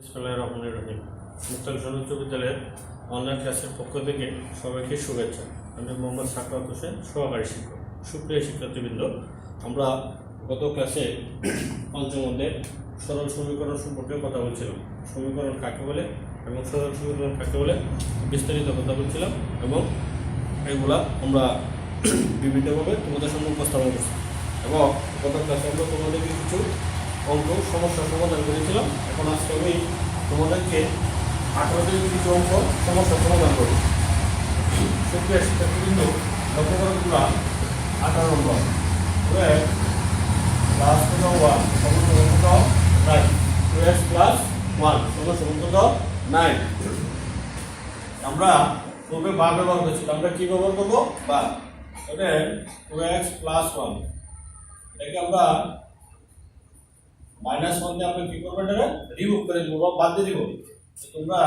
রহমানির রহিম। মুক্তাল উচ্চ বিদ্যালয়ের অনলাইন ক্লাসের পক্ষ থেকে সবাইকে শুভেচ্ছা। আমি মোহাম্মদ সাকরাত হোসেন, সহকারী শিক্ষক। সুপ্রিয় শিক্ষার্থীবৃন্দ, আমরা গত ক্লাসে পঞ্চম অধ্যায়ের সরল সমীকরণ সম্পর্কে কথা বলছিলাম। সমীকরণ কাকে বলে এবং সরল সমীকরণ কাকে বলে বিস্তারিত কথা বলছিলাম এবং এগুলা আমরা বিভিন্নভাবে তোমাদের সামনে উপস্থাপন করছি। এবং গত ক্লাসে আমরা তোমাদেরকে কিছু অঙ্ক সমস্যার সমাধান করেছিলাম। এখন আজকে আমি তোমাদেরকে আঠারোটি কিছু অঙ্ক সমস্যার সমাধান করব সুপ্রিয় শিক্ষার্থীবৃন্দ লক্ষ্য করো আঠারো নম্বর। প্লাস কত ওয়ান সমস্ত nine two X plus one সমস্ত নাইন আমরা পূর্বে বা ব্যবহার করছি আমরা কি ব্যবহার করব? বা টু এক্স প্লাস ওয়ান এটাকে আমরা মাইনাস ওয়ান দিয়ে আমরা কি করব এটা রিমুভ করে দিব বা বাদ দিয়ে দিব। তোমরা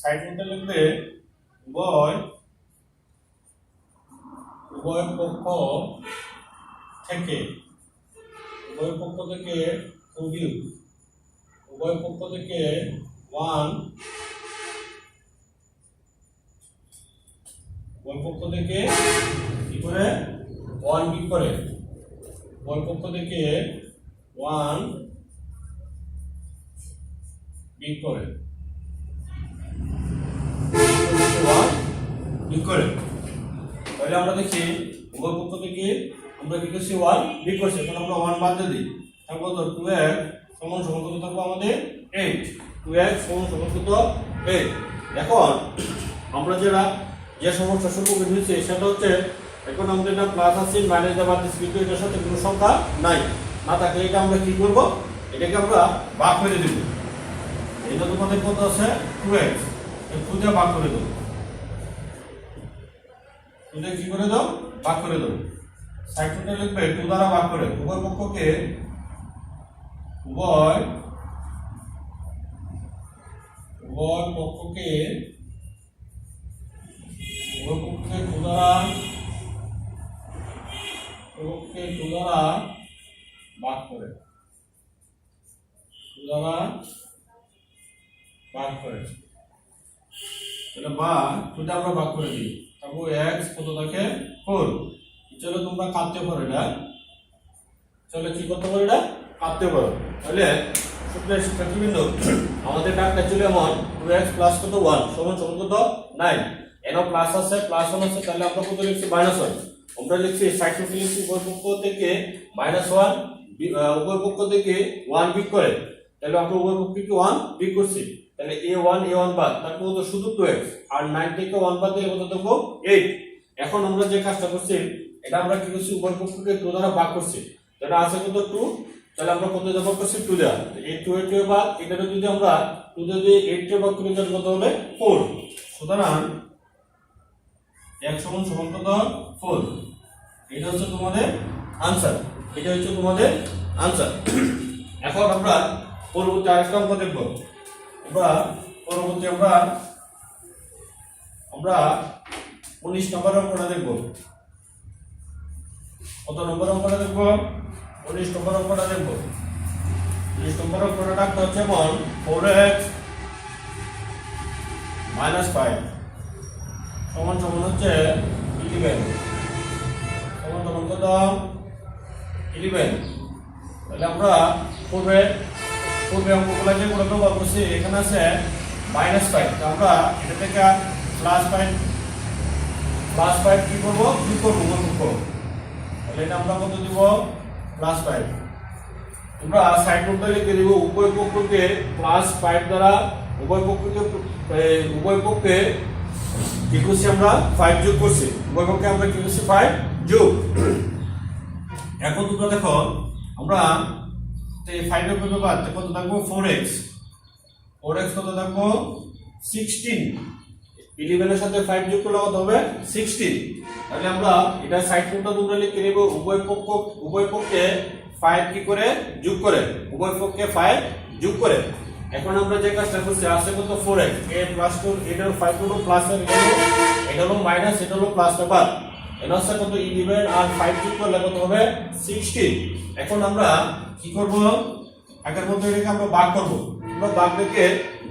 সাইড মধ্যে লিখবে উভয় উভয় পক্ষ থেকে, উভয় পক্ষ থেকে টু উভয় পক্ষ থেকে ওয়ান উভয় পক্ষ থেকে কি করে? ওয়ান কি করে। উভয় পক্ষ থেকে ওয়ান বিগ করে তাহলে আমরা দেখি, উভয় পক্ষ থেকে আমরা কি করছি? ওয়ান বিগ করছি। এখন আমরা ওয়ান বাদ দিই। থাকব তো টু এক্স সমান সমান কত থাকব আমাদের? এইট টু এক্স সমান সমান কত? এইট এখন আমরা যেটা যে সমস্যা সম্মুখীন হয়েছে, সেটা হচ্ছে এখন আমাদের এটা প্লাস আছে মাইনাস দেওয়া বাদ কিন্তু এটার সাথে কোনো সংখ্যা নাই। না থাকলে এটা আমরা কি করব? এটাকে আমরা ভাগ করে দেব। এটা তোমাদের কত আছে? টু এক্স টু দিয়ে ভাগ করে দেবো টু কি করে দাও? ভাগ করে দাও। সাইডটা লিখবে টু দ্বারা ভাগ করে। উভয় পক্ষকে উভয় উভয় পক্ষকে উভয় পক্ষকে টু দ্বারা পক্ষকে টু দ্বারা ভাগ করে। টু দ্বারা ভাগ করে তাহলে বা টুটা আমরা ভাগ করে দিই। তারপর এক্স কত থাকে? ফোর চলো তোমরা কাটতে পারো এটা? চলো কি করতে পারো এটা? কাটতে পারো। তাহলে সুপ্রিয় শিক্ষার্থীবৃন্দ আমাদের ডাকটা ছিল এমন? টু এক্স প্লাস কত? ওয়ান সমান সমান কত? নাইন এন প্লাস আছে প্লাস ওয়ান আছে, তাহলে আমরা কত লিখছি? মাইনাস ওয়ান আমরা লিখছি সাইড থেকে লিখছি উভয় পক্ষ থেকে মাইনাস ওয়ান উভয় পক্ষ থেকে ওয়ান বিক করে। তাহলে আমরা উভয় পক্ষকে ওয়ান বিক করছি। তাহলে এ ওয়ান এ ওয়ান বাদ তারপর কত শুধু টু এক্স আর নাইন থেকে ওয়ান বাদ দিলে কত দেবো এইট এখন আমরা যে কাজটা করছি, এটা আমরা কি করছি? উভয় পক্ষকে টু দ্বারা ভাগ করছি। এটা আছে কত টু তাহলে আমরা কত দিয়ে করছি? টু দেওয়া। এই টু এইট বাদ, এটাকে যদি আমরা টু দিয়ে যদি এইট কে ভাগ করি, তাহলে কত হবে? ফোর সুতরাং এক সমান সমান কত ফোর এটা হচ্ছে তোমাদের আনসার এটা হচ্ছে তোমাদের আনসার এখন আমরা পরবর্তী আরেকটা অঙ্ক দেখব। আমরা পরবর্তী আমরা আমরা উনিশ নম্বর অঙ্কটা দেখব। কত নম্বর অঙ্কটা দেখব? উনিশ নম্বর অঙ্কটা দেখব। উনিশ নম্বর অঙ্কটা ডাকতে হচ্ছে এমন ফোর এক্স মাইনাস ফাইভ সমান সমান হচ্ছে ইলেভেন সমান সমান কত? ইলেভেন তাহলে আমরা পূর্বে পূর্বে অঙ্কগুলো যেগুলো ব্যবহার করছি এখানে আছে মাইনাস ফাইভ তো আমরা এটা থেকে প্লাস ফাইভ প্লাস ফাইভ কি করব? কি করব গুণ করব। তাহলে এটা আমরা কত দিব? প্লাস ফাইভ আমরা সাইড নোটটা লিখে দিব, উভয় পক্ষকে প্লাস ফাইভ দ্বারা, উভয় পক্ষকে উভয় পক্ষে কি করছি আমরা? ফাইভ যোগ করছি। উভয় পক্ষে আমরা কি করছি? ফাইভ যোগ। এখন তোমরা দেখো, আমরা এই ফাইভের করবে বাদ? কত থাকব? ফোর এক্স ফোর এক্স কত থাকব? সিক্সটিন ইলেভেনের সাথে ফাইভ যোগ করলে কত হবে? সিক্সটিন তাহলে আমরা এটা সাইড কোনটা তোমরা লিখে নেব। উভয় পক্ষ, উভয় পক্ষে ফাইভ কি করে? যোগ করে। উভয় পক্ষে ফাইভ যোগ করে। এখন আমরা যে কাজটা করছি আছে কত? Four X A plus two এটা ফাইভ হলো প্লাস এটা হলো মাইনাস এটা হলো প্লাস ব্যাপার। এর হচ্ছে কত ইলেভেন আর ফাইভ যোগ করলে কত হবে সিক্সটিন এখন আমরা কি করব? আগের মধ্যে এটাকে আমরা ভাগ করব। তোমরা বাঘটাকে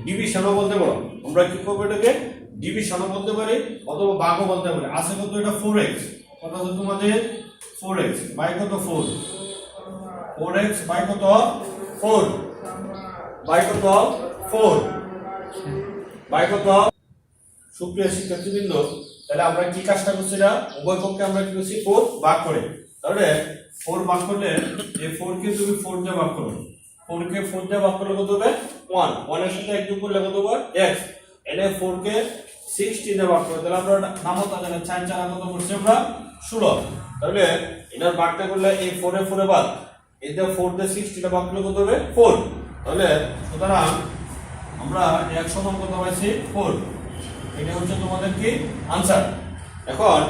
ডিভিশনও বলতে পারো। আমরা কি করব এটাকে? ডিভিশনও বলতে পারি অথবা বাঘও বলতে পারি। আছে কত? এটা ফোর এক্স কত হচ্ছে তোমাদের? ফোর এক্স বাই কত? ফোর ফোর এক্স বাই কত? ফোর বাই কত? ফোর বাই কত? সুপ্রিয় শিক্ষার্থীবৃন্দ তাহলে আমরা কি কাজটা করছি না উভয় পক্ষে আমরা কি করছি? ফোর ভাগ করে। তাহলে ফোর ভাগ করলে এই ফোর কে তুমি ফোর দিয়ে ভাগ করো। ফোর কে ফোর দিয়ে ভাগ করলে কত হবে? ওয়ান ওয়ানের সাথে এক যোগ করলে কত হবে? এক্স এনে ফোর কে সিক্সটি দিয়ে ভাগ করো। তাহলে আমরা নামতা জানি চার চার কত করছি আমরা ষোলো। তাহলে এটার ভাগটা করলে এই ফোরে ফোরে বাদ এতে ফোর দিয়ে সিক্সটিটা ভাগ করলে কত হবে? ফোর তাহলে সুতরাং আমরা এক সমান কত পাইছি ফোর এটা হচ্ছে তোমাদের কি আনসার এখন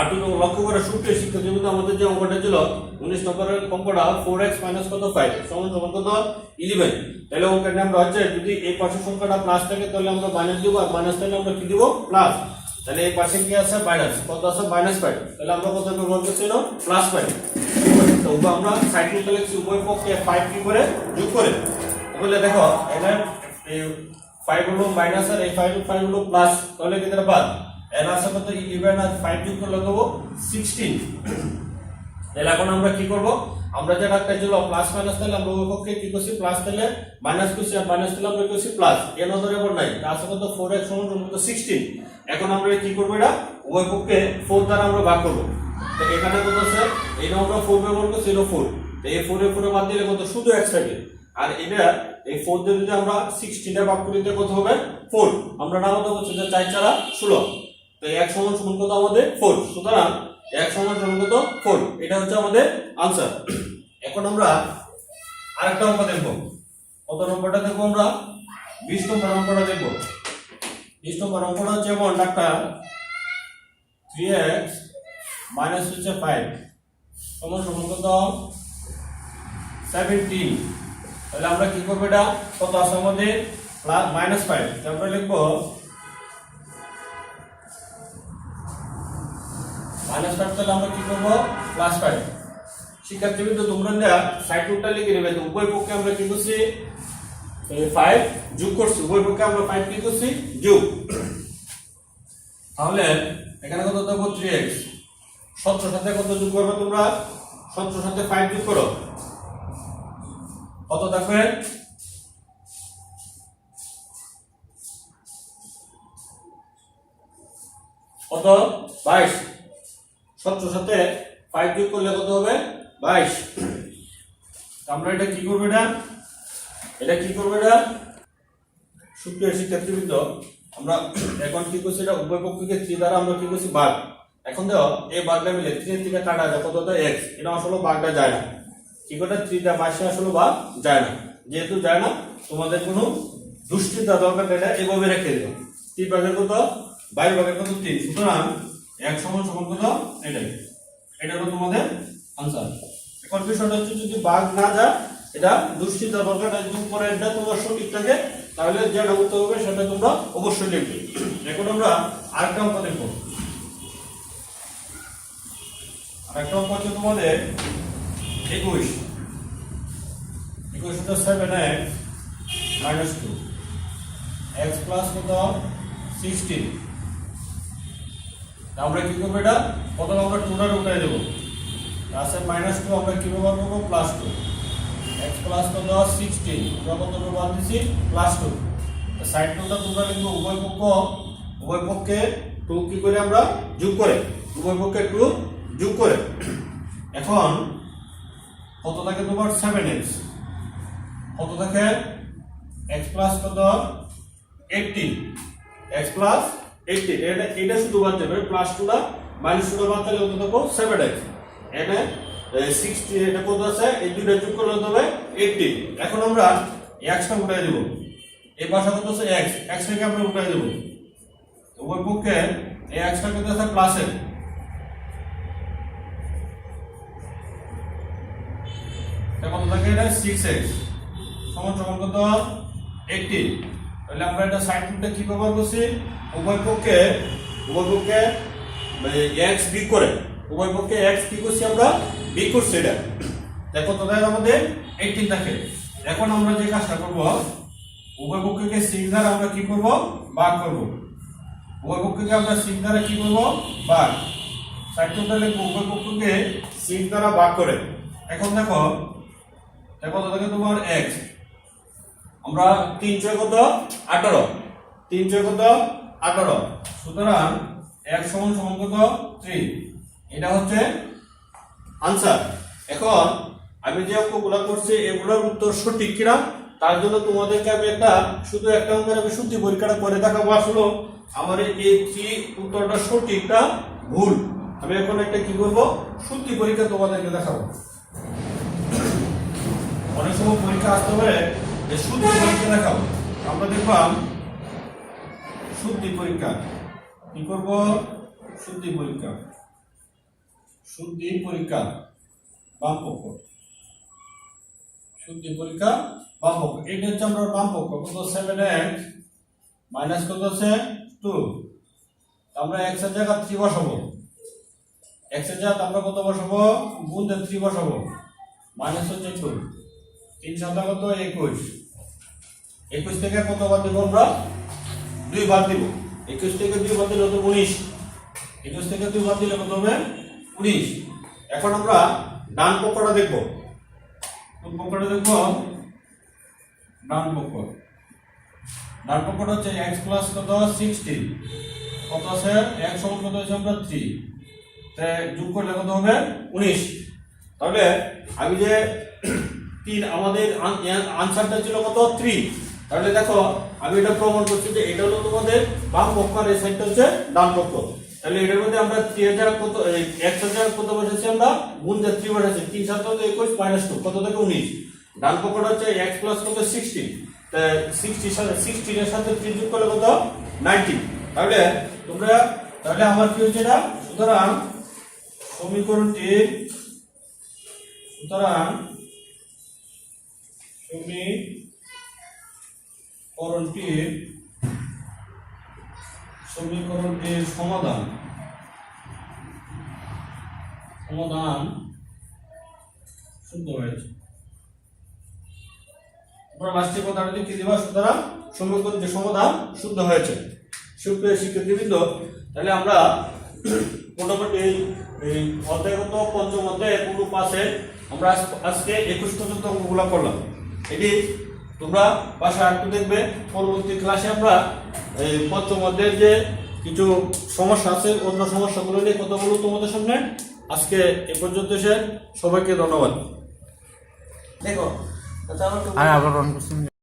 আটু লক্ষ্য করে সূত্রে শিক্ষা যেহেতু আমাদের যে অঙ্কটা ছিল, উনিশ নম্বরের অঙ্কটা ফোর এক্স মাইনাস কত? ফাইভ সমান সমান কত? ইলেভেন তাহলে অঙ্কটা আমরা হচ্ছে, যদি এই পাশের সংখ্যাটা প্লাস থাকে, তাহলে আমরা মাইনাস দিব, আর মাইনাস থাকলে আমরা কি দিব? প্লাস তাহলে এই পাশে কি আছে? মাইনাস কত আছে? মাইনাস ফাইভ তাহলে আমরা কত ব্যবহার করছিল প্লাস ফাইভ তো আমরা নিতে লিখছি উভয় পক্ষে ফাইভ কি করে? যোগ করে। তাহলে দেখো এখানে এই ফাইভ হলো মাইনাস আর এই ফাইভ ফাইভ হলো প্লাস তাহলে তারা বাদ? এর আছে কত ইলেভেন আর ফাইভ যোগ করলে দেবো সিক্সটিন তাহলে এখন আমরা কি করব? আমরা যে ডাক্তার ছিল প্লাস মাইনাস তাহলে আমরা ওই পক্ষে কি করছি? প্লাস তাহলে মাইনাস করছি আর মাইনাস তাহলে আমরা করছি? প্লাস এ নজরে এবার নাই। তার সাথে তো ফোর এক্স সমান সিক্সটিন এখন আমরা কি করব এটা? উভয় পক্ষে ফোর দ্বারা আমরা ভাগ করব। তো এখানে কত আছে? এই আমরা ফোর ব্যবহার করছি এটা ফোর তো এই ফোরে ফোরে বাদ দিলে কত? শুধু এক্স থাকে। আর এটা, এই ফোর দিয়ে যদি আমরা সিক্সটিনটা ভাগ করি দিতে কত হবে? ফোর আমরা নামতে হচ্ছে যে চার চারা ষোলো। তো এক সমান সমান কত আমাদের? ফোর সুতরাং এক সমান সমান কত? ফোর এটা হচ্ছে আমাদের আনসার এখন আমরা আরেকটা অঙ্ক দেখব। কত নম্বরটা দেখব আমরা? বিশ নম্বর অঙ্কটা দেখব। বিশ নম্বর অঙ্কটা হচ্ছে যেমন ডাক্তার। থ্রি এক্স মাইনাস হচ্ছে ফাইভ সমান সমান কত? সেভেন্টিন তাহলে আমরা কি করব এটা? কত আছে আমাদের? মাইনাস ফাইভ তারপরে লিখব মাইনাস ফাইভ তাহলে আমরা কি করব? প্লাস ফাইভ শিক্ষার্থীবৃন্দ তোমরা সাইড রুটটা লিখে নেবে। তো উভয় পক্ষে আমরা কি করছি? ফাইভ যোগ করছি। উভয় পক্ষে আমরা ফাইভ কি করছি? যোগ। তাহলে এখানে কত দেবো? থ্রি এক্স সতেরো সাথে কত যোগ করবে তোমরা? সতেরো সাথে ফাইভ যোগ করো। কত থাকবে কত? বাইশ। সতেরো সাথে ফাইভ যোগ করলে কত হবে? বাইশ। আমরা এটা কি করব এটা? এটা কি করব এটা? সুপ্রিয় শিক্ষার্থীবৃন্দ, আমরা এখন কি করছি এটা? উভয় পক্ষকে থ্রি দ্বারা আমরা কি করছি? বাঘ এখন দেখো, এই বাঘটা মিলে থ্রি থেকে কাটা যায়, কত? এক্স এটা আসলে বাঘটা যায় না। কি করে থ্রিটা বাইশে আসলে বাঘ যায় না। যেহেতু যায় না, তোমাদের কোনো দুশ্চিন্তা দরকার এটা এভাবে রেখে দিও। তিন ভাগের কত? বাইশ ভাগের কত? তিন। সুতরাং এক সমান সমান কত? এটাই। এটা হলো তোমাদের আনসার এখন বিষয়টা হচ্ছে যদি বাঘ না যায়, এটা দুশ্চিন্তা দরকার যদি পরে এটা তোমার সঠিক থাকে, তাহলে যেটা উত্তর হবে সেটা তোমরা অবশ্যই লিখবে। এখন আমরা আরেকটা অঙ্ক দেখব। আরেকটা অঙ্ক হচ্ছে তোমাদের একুশ equation to 7x minus 2 x plus কত? 16 তা আমরা কি করব এটা? কত আমরা টুটার উঠাই দেবো। আছে মাইনাস টু আমরা কি ব্যবহার করব? প্লাস টু এক্স প্লাস কত? সিক্সটিন আমরা কত ব্যবহার দিচ্ছি প্লাস টু সাইড টুটা তোমরা লিখব উভয় পক্ষ। উভয় পক্ষে টু কি করে আমরা যোগ করে? উভয় পক্ষে টু যোগ করে। এখন কত থাকে তোমার? সেভেন এক্স কত থাকে? এক্স প্লাস কত? 18 এক্স প্লাস 18 এটা এটা শুধু বাদ যাবে প্লাস টুটা মাইনাস টুটা বাদ দিলে কত থাকব? 7x এখানে 60 এটা কত আছে? এই দুইটা যোগ করলে হবে? 18 এখন আমরা x টা উঠাই দেবো। এই পাশে কত আছে? এক্স x টাকে আমরা উঠাই দেবো। তো ওই পক্ষে এই x টা কত আছে? প্লাসের এটা কত থাকে? এটা 6x সমান সমান কত? 18 তাহলে আমরা এটা সাইড রুটটা কি ব্যবহার করছি? উভয় পক্ষে উভয় পক্ষে x বিগ করে, উভয় পক্ষে x কি করছি আমরা? বিগ করছি এটা। দেখো তো আমাদের 18 থাকে। এখন আমরা যে কাজটা করব, উভয় পক্ষকে সিক্স দ্বারা আমরা কি করব? ভাগ করব। উভয় পক্ষকে আমরা সিক্স দ্বারা কি করব? ভাগ। লিখব উভয় পক্ষকে সিক্স দ্বারা ভাগ করে। এখন দেখো দেখো তো দেখো তোমার এক্স আমরা তিন ছয় কত? আঠারো। তিন ছয় কত? আঠারো। সুতরাং এক সমান সমান কত? থ্রি এটা হচ্ছে আনসার এখন আমি যে অঙ্কগুলো করছি, এগুলোর উত্তর সঠিক কিনা, তার জন্য তোমাদেরকে আমি একটা, শুধু একটা অঙ্কের আমি শুদ্ধি পরীক্ষাটা করে দেখাবো। আসলে, আমার এই থ্রি উত্তরটা সঠিকটা ভুল। আমি এখন একটা কি করব? শুদ্ধি পরীক্ষা তোমাদেরকে দেখাবো। অনেক সময় পরীক্ষা আসতে পারে যে শুদ্ধি পরীক্ষা দেখাবো। আমরা দেখলাম শুদ্ধি পরীক্ষা। কি করব? শুদ্ধি পরীক্ষা। শুদ্ধি পরীক্ষা বাম পক্ষ শুদ্ধি পরীক্ষা বাম পক্ষ এটা হচ্ছে আমরা বাম পক্ষ কত সেভেন এক্স মাইনাস কত আছে? টু আমরা এক্সের জায়গা থ্রি বসাবো। এক্সের জায়গা আমরা কত বসাবো? গুণ থ্রি বসাবো। মাইনাস হচ্ছে টু তিন সাতা কত? একুশ। একুশ থেকে কত বাদ দিব আমরা? দুই বাদ দিব। একুশ থেকে দুই বাদ দিলে উনিশ। একুশ থেকে দুই বাদ দিলে কত হবে? উনিশ। এখন আমরা ডান পক্ষটা দেখব। কোন পক্ষটা দেখব? ডান পক্ষ। ডান পক্ষটা হচ্ছে এক্স প্লাস কত? সিক্সটি কত আছে? এক সমান কত হচ্ছে আমরা থ্রি যোগ করলে কত হবে? উনিশ। তাহলে আমি যে তিন আমাদের আনসারটা ছিল কত? থ্রি। তাহলে দেখো, আমি এটা প্রমাণ করছি যে এটা হলো তোমাদের বাম পক্ষ আর এই সাইডটা হচ্ছে ডান পক্ষ। তাহলে এটার মধ্যে আমরা থ্রি হাজার কত এক হাজার কত বসেছি আমরা? গুণ যে থ্রি বসেছি তিন সাত একুশ মাইনাস টু কত থেকে উনিশ? ডান পক্ষটা হচ্ছে এক্স প্লাস কত? সিক্সটিন সিক্সটির সাথে সিক্সটিনের সাথে থ্রি যোগ করলে কত? নাইনটিন তাহলে তোমরা, তাহলে আমার কি হচ্ছে এটা? সুতরাং সমীকরণটির সুতরাং সমীকরণটির সমীকরণটির সমাধান। সমাধান শুদ্ধ হয়েছে। তোমরা লাস্টে কথাটা লিখে দিবা, সুতরাং সমীকরণটির সমাধান শুদ্ধ হয়েছে। সুপ্রিয় শিক্ষার্থীবৃন্দ, তাহলে আমরা মোটামুটি এই অধ্যায়গত পঞ্চম অধ্যায় পুরো পাশে আমরা আজ- আজকে একুশ পর্যন্ত অঙ্কগুলো করলাম। এটি তোমরা বাসা একটু দেখবে পরবর্তী ক্লাসে আমরা এই পঞ্চম অধ্যায়ের যে কিছু সমস্যা আছে অন্য সমস্যাগুলো নিয়ে কথা বলব তোমাদের সামনে। আজকে এ পর্যন্ত এসে সবাইকে ধন্যবাদ। দেখো আচ্ছা আমার আমি আবার